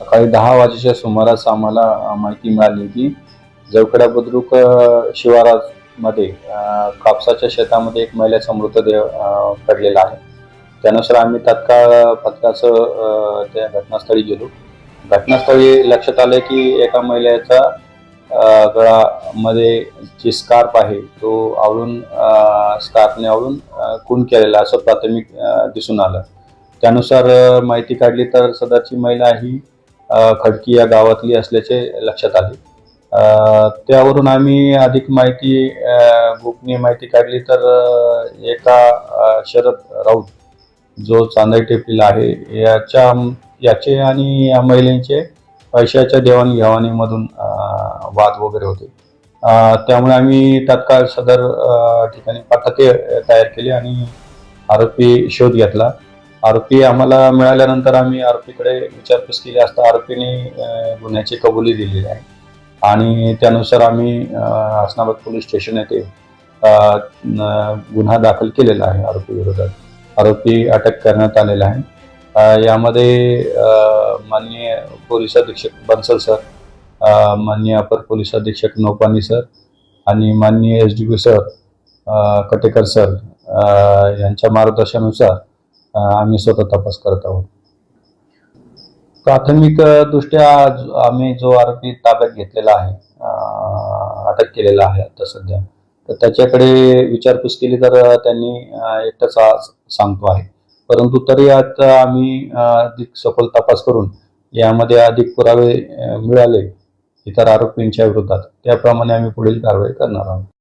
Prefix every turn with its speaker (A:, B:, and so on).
A: सकाळी दहा वाजेच्या सुमारास आम्हाला माहिती मिळाली की जवकडा बुद्रुक शिवारामध्ये कापसाच्या शेतामध्ये एक महिलेचा मृतदेह पडलेला आहे. त्यानुसार आम्ही तात्काळ पथकाचं त्या घटनास्थळी गेलो. घटनास्थळी लक्षात आलं की एका महिलेचा गळामध्ये जे स्कार्प आहे तो आवळून स्कार्पने स्कार्फने आवळून खून केलेला असं प्राथमिक दिसून आलं. त्यानुसार माहिती काढली तर सदरची महिला ही खडकी या गावातली असल्याचे लक्षात आले. त्यावरून आम्ही अधिक माहिती गोपनीय माहिती काढली तर एका शरद राऊत जो चांदई टेपलेला आहे याच्या याचे आणि या महिलेचे पैशाच्या देवाणघेवाणीमधून वाद वगैरे होते. त्यामुळे आम्ही तात्काळ सदर ठिकाणी पथके तयार केली आणि आरोपी शोध घेतला. आरोपी आम्हाला मिळाल्यानंतर आम्ही आरोपीकडे विचारपूस केली असता आरोपीने गुन्ह्याची कबुली दिलेली आहे. आणि त्यानुसार आम्ही हसनाबाद पोलीस स्टेशन येथे गुन्हा दाखल केलेला आहे आरोपी विरोधात. आरोपी अटक करण्यात आलेला आहे. यामध्ये माननीय पोलीस अधीक्षक बन्सल सर माननीय अपर पोलीस अधीक्षक नौपानी सर आणि माननीय S D P sir Katekar sir यांच्या मार्गदर्शनानुसार आम्ही स्वतः तपास करत आहोत. प्राथमिक दृष्ट्या आम्ही जो आरोपी ताब्यात घेतलेला आहे अटक केलेला आहे आता सध्या तर त्याच्याकडे विचारपूस केली तर त्यांनी एकटाच सांगतो आहे. परंतु तरी आता आम्ही अधिक सखोल तपास करून यामध्ये अधिक पुरावे मिळाले इतर आरोपींच्या विरोधात. त्याप्रमाणे आम्ही पुढील कारवाई करणार आहोत.